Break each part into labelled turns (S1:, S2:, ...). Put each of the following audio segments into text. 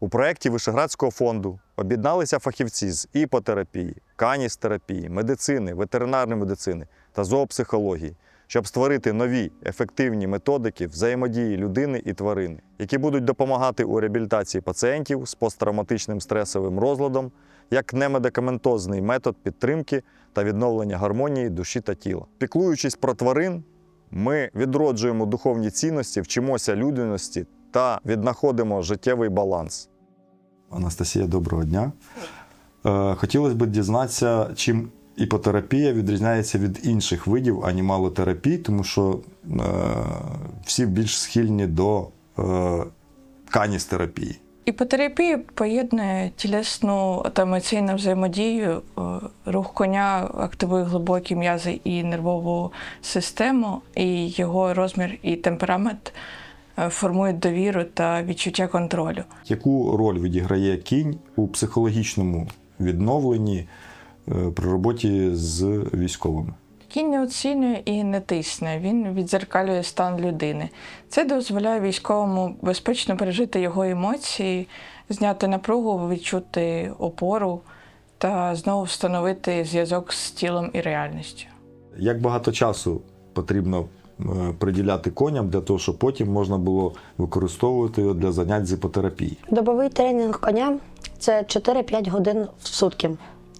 S1: У проєкті Вишеградського фонду об'єдналися фахівці з іпотерапії, каністерапії, медицини, ветеринарної медицини та зоопсихології, щоб створити нові ефективні методики взаємодії людини і тварини, які будуть допомагати у реабілітації пацієнтів з посттравматичним стресовим розладом як немедикаментозний метод підтримки та відновлення гармонії душі та тіла. Піклуючись про тварин, ми відроджуємо духовні цінності, вчимося людяності та віднаходимо життєвий баланс. Анастасія, доброго дня. Е, Хотілося б дізнатися, чим іпотерапія відрізняється від інших видів анімалотерапії, тому що е, всі більш схильні до е, каністерапії.
S2: Іпотерапія поєднує тілесну та емоційну взаємодію. Е, Рух коня активує глибокі м'язи і нервову систему, і його розмір і темперамент формують довіру та відчуття контролю.
S1: Яку роль відіграє кінь у психологічному відновленні е, при роботі з військовими?
S2: Кінь не оцінює і не тисне, він відзеркалює стан людини. Це дозволяє військовому безпечно пережити його емоції, зняти напругу, відчути опору та знову встановити зв'язок з тілом і реальністю.
S1: Як багато часу потрібно е, приділяти коням для того, щоб потім можна було використовувати його для занять з іпотерапії?
S3: Добовий тренінг коня це 4-5 годин в сутки.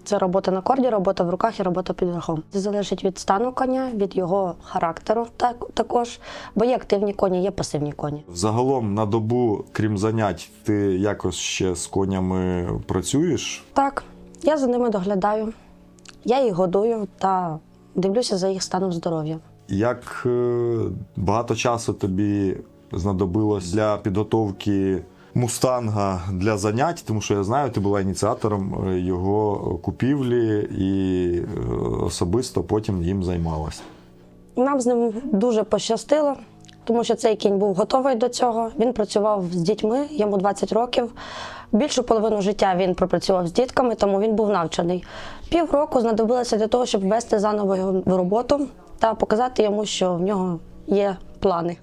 S3: Це робота на корді, робота в руках і робота під верхом. Це залежить від стану коня, від його характеру так, також, бо є активні коні, є пасивні коні.
S1: Загалом на добу, крім занять, ти якось ще з конями працюєш?
S3: Так, я за ними доглядаю, я їх годую та дивлюся за їх станом здоров'я.
S1: Як е, багато часу тобі знадобилось для підготовки мустанга для занять, тому що я знаю, ти була ініціатором е, його купівлі і е, особисто потім їм займалась.
S3: Нам з ним дуже пощастило, тому що цей кінь був готовий до цього. Він працював з дітьми, йому 20 років. Більшу половину життя він пропрацював з дітками, тому він був навчений. Півроку знадобилося для того, щоб ввести заново його в роботу та показати йому, що в нього є плани.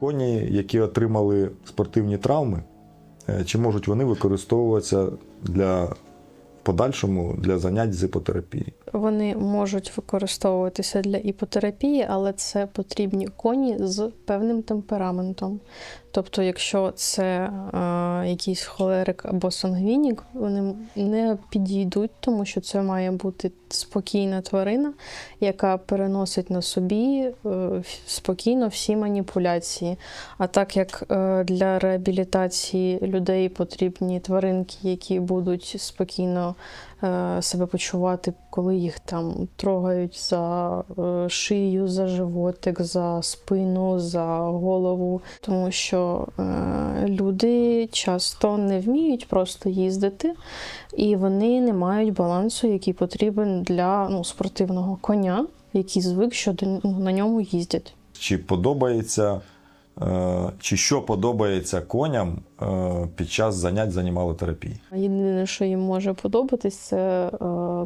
S1: Коні, які отримали спортивні травми, е, чи можуть вони використовуватися для подальшому для занять з іпотерапії?
S4: Вони можуть використовуватися для іпотерапії, але це потрібні коні з певним темпераментом. Тобто, якщо це е, якийсь холерик або сангвінік, вони не підійдуть, тому що це має бути спокійна тварина, яка переносить на собі е, спокійно всі маніпуляції. А так як е, для реабілітації людей потрібні тваринки, які будуть спокійно себе почувати, коли їх там трогають за е, шию, за животик, за спину, за голову, тому що е, люди часто не вміють просто їздити, і вони не мають балансу, який потрібен для ну, спортивного коня, який звик, що ну, на ньому їздять.
S1: Чи подобається, е, чи що подобається коням е, під час занять з анімалотерапії?
S4: Єдине, що їм може подобатись, це е,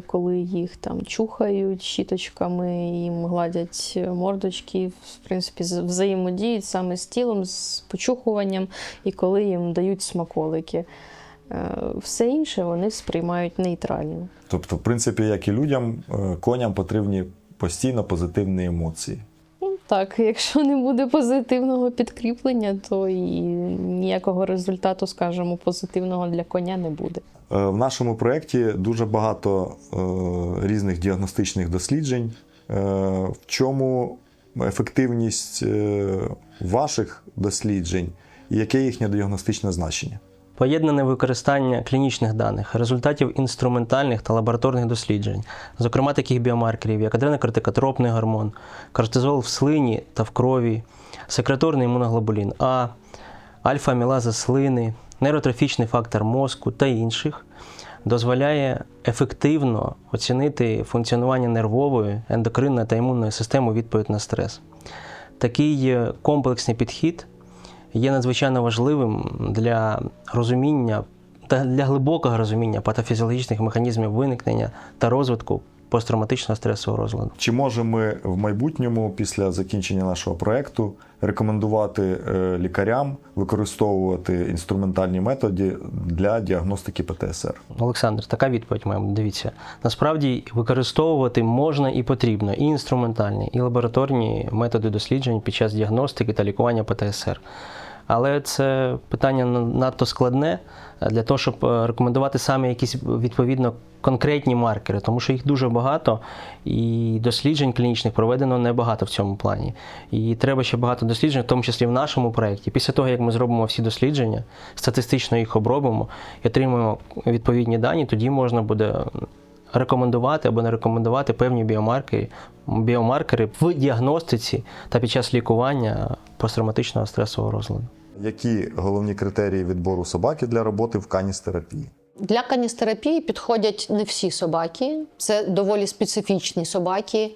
S4: коли їх там чухають щіточками, їм гладять мордочки, в принципі, взаємодіють саме з тілом, з почухуванням, і коли їм дають смаколики. Е, Все інше вони сприймають нейтрально.
S1: Тобто, в принципі, як і людям, е, коням потрібні постійно позитивні емоції.
S4: Так, якщо не буде позитивного підкріплення, то і ніякого результату, скажімо, позитивного для коня не буде.
S1: Е, В нашому проєкті дуже багато е, різних діагностичних досліджень. Е, В чому ефективність ваших досліджень і яке їхнє діагностичне значення?
S5: Поєднане використання клінічних даних, результатів інструментальних та лабораторних досліджень, зокрема таких біомаркерів, як адренокортикотропний гормон, кортизол в слині та в крові, секреторний імуноглобулін А, альфа-амілаза слини, нейротрофічний фактор мозку та інших, дозволяє ефективно оцінити функціонування нервової, ендокринної та імунної системи у відповідь на стрес. Такий е, комплексний підхід є надзвичайно важливим для розуміння та для глибокого розуміння патофізіологічних механізмів виникнення та розвитку посттравматичного стресового розладу.
S1: Чи можемо ми в майбутньому, після закінчення нашого проекту, рекомендувати е, лікарям використовувати інструментальні методи для діагностики ПТСР?
S5: Олександр, така відповідь маємо. Дивіться, насправді використовувати можна і потрібно і інструментальні, і лабораторні методи досліджень під час діагностики та лікування ПТСР. Але це питання надто складне е, для того, щоб е, рекомендувати саме якісь відповідно конкретні маркери, тому що їх дуже багато, і досліджень клінічних проведено небагато в цьому плані. І треба ще багато досліджень, в тому числі в нашому проєкті. Після того, як ми зробимо всі дослідження, статистично їх обробимо і отримаємо відповідні дані, тоді можна буде рекомендувати або не рекомендувати певні біомаркери, біомаркери в діагностиці та під час лікування посттравматичного стресового розладу.
S1: Які головні критерії відбору собаки для роботи в каністерапії?
S6: Для каністерапії підходять не всі собаки. Це доволі специфічні собаки,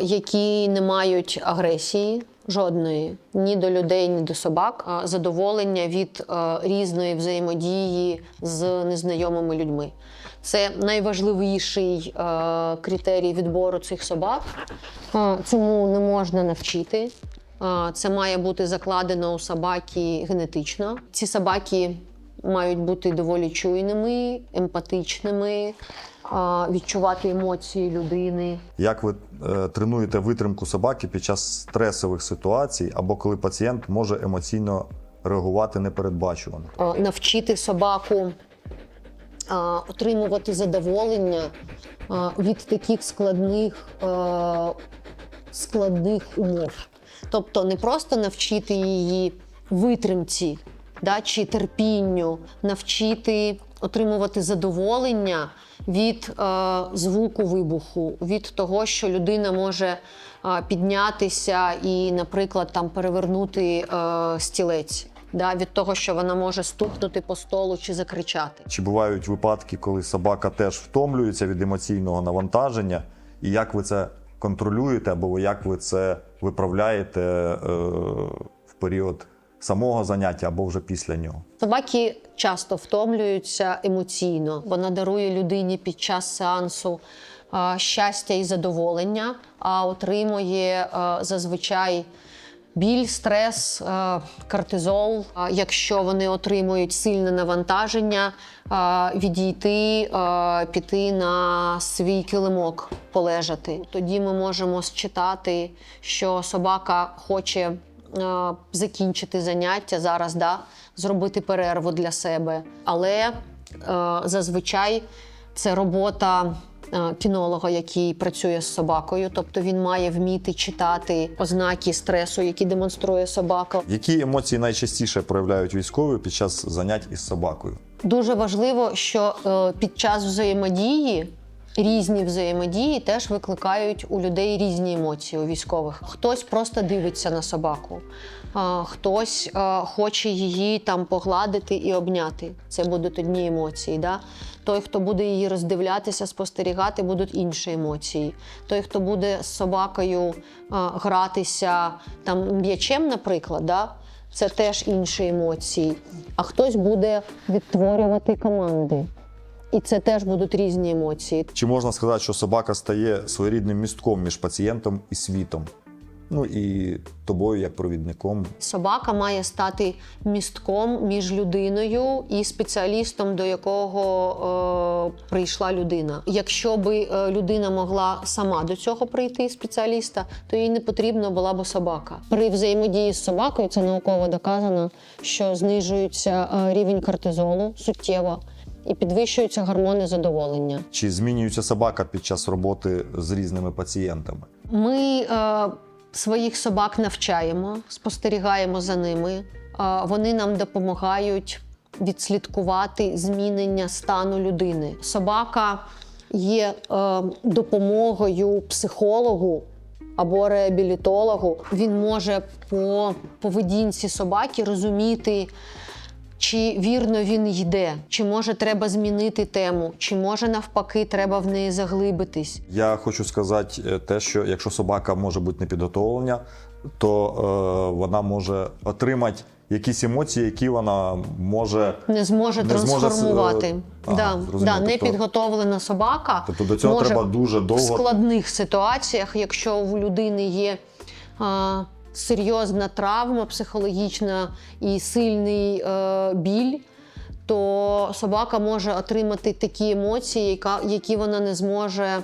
S6: які не мають агресії жодної ні до людей, ні до собак. Задоволення від різної взаємодії з незнайомими людьми. Це найважливіший критерій відбору цих собак. Цьому не можна навчити. Це має бути закладено у собаки генетично. Ці собаки мають бути доволі чуйними, емпатичними, відчувати емоції людини.
S1: Як ви е, тренуєте витримку собаки під час стресових ситуацій або коли пацієнт може емоційно реагувати непередбачувано?
S6: Навчити собаку отримувати задоволення від таких складних, складних умов. Тобто не просто навчити її витримці да, чи терпінню, навчити отримувати задоволення від е, звуку вибуху, від того, що людина може е, піднятися і, наприклад, там перевернути е, стілець. Да, від того, що вона може стукнути по столу чи закричати.
S1: Чи бувають випадки, коли собака теж втомлюється від емоційного навантаження, і як ви це контролюєте, або як ви це виправляєте е, в період самого заняття або вже після нього?
S6: Собаки часто втомлюються емоційно. Вона дарує людині під час сеансу щастя і задоволення, а отримує зазвичай біль, стрес, кортизол. Якщо вони отримують сильне навантаження, відійти, піти на свій килимок, полежати. Тоді ми можемо считати, що собака хоче закінчити заняття зараз, да, зробити перерву для себе. Але е, зазвичай це робота е, кінолога, який працює з собакою, тобто він має вміти читати ознаки стресу, які демонструє собака.
S1: Які емоції найчастіше проявляють військові під час занять із собакою?
S6: Дуже важливо, що е, під час взаємодії. Різні взаємодії теж викликають у людей різні емоції у військових. Хтось просто дивиться на собаку, хтось хоче її там погладити і обняти. Це будуть одні емоції. Да? Той, хто буде її роздивлятися, спостерігати, будуть інші емоції. Той, хто буде з собакою гратися там м'ячем, наприклад, да? це теж інші емоції. А хтось буде відтворювати команди. І це теж будуть різні емоції.
S1: Чи можна сказати, що собака стає своєрідним містком між пацієнтом і світом? Ну і тобою як провідником
S6: Собака має стати містком між людиною і спеціалістом, до якого е, прийшла людина. Якщо би е, людина могла сама до цього прийти спеціаліста, то їй не потрібна була б собака. При взаємодії з собакою це науково доказано, що знижується е, рівень кортизолу суттєво і підвищуються гормони задоволення.
S1: Чи змінюється собака під час роботи з різними пацієнтами?
S6: Ми е, своїх собак навчаємо, спостерігаємо за ними. Е, вони нам допомагають відслідкувати змінення стану людини. Собака є е, допомогою психологу. Або реабілітологу він може по поведінці собаки розуміти, чи вірно він йде, чи може треба змінити тему, чи може навпаки треба в неї заглибитись.
S1: Я хочу сказати е, те, що якщо собака може бути непідготовлена, то е, вона може отримати якісь емоції, які вона може.
S6: Не зможе
S1: Не
S6: трансформувати.
S1: е, ага,
S6: да, да,
S1: Тобто-
S6: непідготовлена собака.
S1: Тобто до цього
S6: може
S1: треба дуже довго в
S6: складних ситуаціях, якщо у людини є а, серйозна травма психологічна і сильний е, біль, то собака може отримати такі емоції, які вона не зможе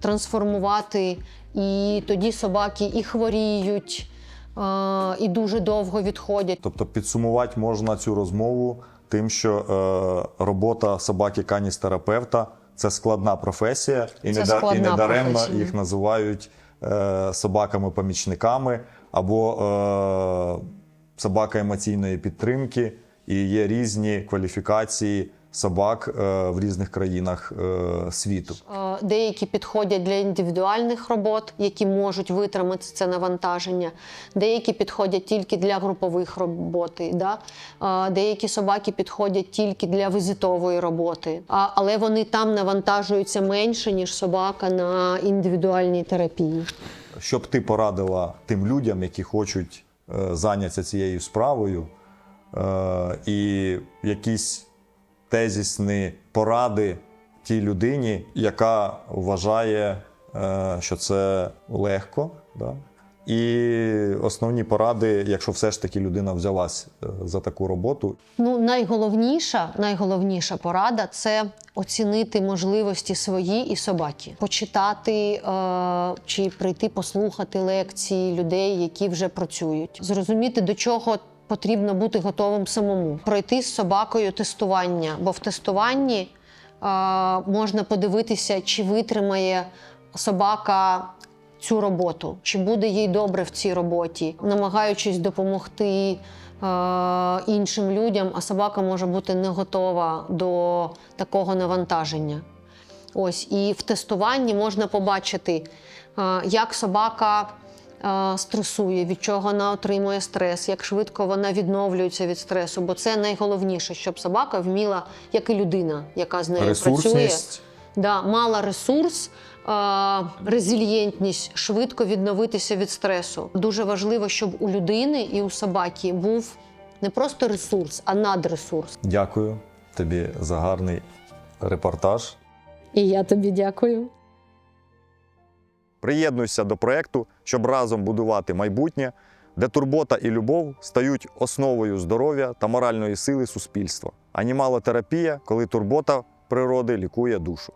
S6: трансформувати. І тоді собаки і хворіють, е, і дуже довго відходять.
S1: Тобто підсумувати можна цю розмову тим, що е, робота собаки каністерапевта це складна професія, і,
S6: Це
S1: не, да- і
S6: складна
S1: недаремно
S6: професія.
S1: їх називають е, собаками-помічниками або е, собака емоційної підтримки. І є різні кваліфікації собак е, в різних країнах е, світу.
S6: Е, Деякі підходять для індивідуальних робот, які можуть витримати це навантаження. Деякі підходять тільки для групових роботи. Да? Деякі собаки підходять тільки для візитової роботи. Але вони там навантажуються менше, ніж собака на індивідуальній терапії.
S1: Що б ти порадила тим людям, які хочуть зайнятися цією справою, і якісь тезісні поради тій людині, яка вважає, е, що це легко. Да? І основні поради, якщо все ж таки людина взялась е, за таку роботу,
S6: Ну, найголовніша, найголовніша порада це оцінити можливості свої і собаки, почитати е, чи прийти послухати лекції людей, які вже працюють, зрозуміти до чого. Потрібно бути готовим самому, пройти з собакою тестування, бо в тестуванні е, можна подивитися, чи витримає собака цю роботу, чи буде їй добре в цій роботі, намагаючись допомогти е, іншим людям, а собака може бути не готова до такого навантаження. Ось і в тестуванні можна побачити, е, як собака стресує, від чого вона отримує стрес, як швидко вона відновлюється від стресу. Бо це найголовніше, щоб собака вміла, як і людина, яка з нею працює, да, мала ресурс, е, резильєнтність, швидко відновитися від стресу. Дуже важливо, щоб у людини і у собаки був не просто ресурс, а надресурс.
S1: дякую тобі за гарний репортаж.
S6: І я тобі дякую.
S1: Приєднуйся до проекту, щоб разом будувати майбутнє, де турбота і любов стають основою здоров'я та моральної сили суспільства. Анімалотерапія, коли турбота природи лікує душу.